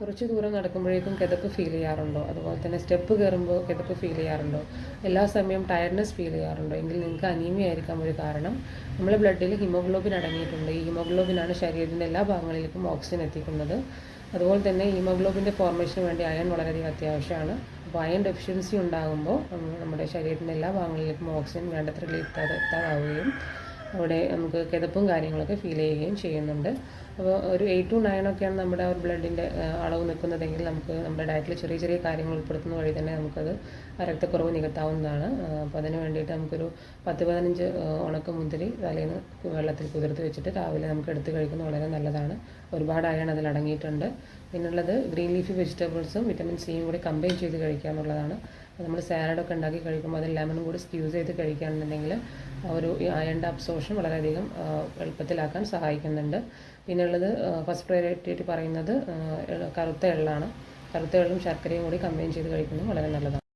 കുറച്ച് ദൂരം നടക്കുമ്പോഴേക്കും കിതപ്പ് ഫീൽ ചെയ്യാറുണ്ടോ? അതുപോലെ തന്നെ സ്റ്റെപ്പ് കയറുമ്പോൾ കിതപ്പ് ഫീൽ ചെയ്യാറുണ്ടോ? എല്ലാ സമയവും ടയർഡ്നെസ് ഫീൽ ചെയ്യാറുണ്ടോ? എങ്കിൽ നിങ്ങൾക്ക് അനീമിയ ആയിരിക്കാം ഒരു കാരണം. നമ്മുടെ ബ്ലഡിൽ ഹിമോഗ്ലോബിൻ അടങ്ങിയിട്ടുണ്ട്. ഈ ഹിമോഗ്ലോബിനാണ് ശരീരത്തിന്റെ എല്ലാ ഭാഗങ്ങളിലേക്കും ഓക്സിജൻ എത്തിക്കുന്നത്. അതുപോലെ തന്നെ ഹീമോഗ്ലോബിന്റെ ഫോർമേഷന് വേണ്ടി അയൺ വളരെയധികം അത്യാവശ്യമാണ്. അപ്പോൾ അയൺ ഡെഫിഷ്യൻസി ഉണ്ടാകുമ്പോൾ നമ്മുടെ ശരീരത്തിന്റെ എല്ലാ ഭാഗങ്ങളിലേക്കും ഓക്സിജൻ വേണ്ടത്ര എത്താതെ എത്താതാവുകയും അവിടെ നമുക്ക് കിതപ്പും കാര്യങ്ങളൊക്കെ ഫീൽ ചെയ്യുകയും ചെയ്യുന്നുണ്ട്. അപ്പോൾ ഒരു എയ്റ്റ് ടു നയൻ ഒക്കെയാണ് നമ്മുടെ ഒരു ബ്ലഡിന്റെ അളവ് നിൽക്കുന്നതെങ്കിൽ നമുക്ക് നമ്മുടെ ഡയറ്റിൽ ചെറിയ ചെറിയ കാര്യങ്ങൾ ഉൾപ്പെടുത്തുന്ന വഴി തന്നെ നമുക്കത് രക്തക്കുറവ് നികത്താവുന്നതാണ്. അപ്പോൾ അതിന് വേണ്ടിയിട്ട് നമുക്കൊരു പത്ത് പതിനഞ്ച് ഉണക്ക മുന്തിരി തലേന്ന് വെള്ളത്തിൽ കുതിർത്ത് വെച്ചിട്ട് രാവിലെ നമുക്ക് എടുത്ത് കഴിക്കുന്നത് വളരെ നല്ലതാണ്. ഒരുപാട് അയൺ അതിൽ അടങ്ങിയിട്ടുണ്ട്. പിന്നുള്ളത് ഗ്രീൻ ലീഫി വെജിറ്റബിൾസും വിറ്റമിൻ സിയും കൂടി കമ്പൈൻ ചെയ്ത് കഴിക്കുക എന്നുള്ളതാണ്. നമ്മൾ സാലഡൊക്കെ ഉണ്ടാക്കി കഴിക്കുമ്പോൾ അത് ലെമൺ കൂടി സ്ക്യൂസ് ചെയ്ത് കഴിക്കുകയാണെന്നുണ്ടെങ്കിൽ ഒരു അയണിന്റെ അബ്സോർഷൻ വളരെയധികം എളുപ്പത്തിലാക്കാൻ സഹായിക്കുന്നുണ്ട്. പിന്നെയുള്ളത് ഫസ്റ്റ് പ്രയോറിറ്റി ആയിട്ട് പറയുന്നത് കറുത്ത എള്ളാണ്. കറുത്ത എള്ളും ശർക്കരയും കൂടി കമ്പൈൻ ചെയ്ത് കഴിക്കുന്നത് വളരെ നല്ലതാണ്.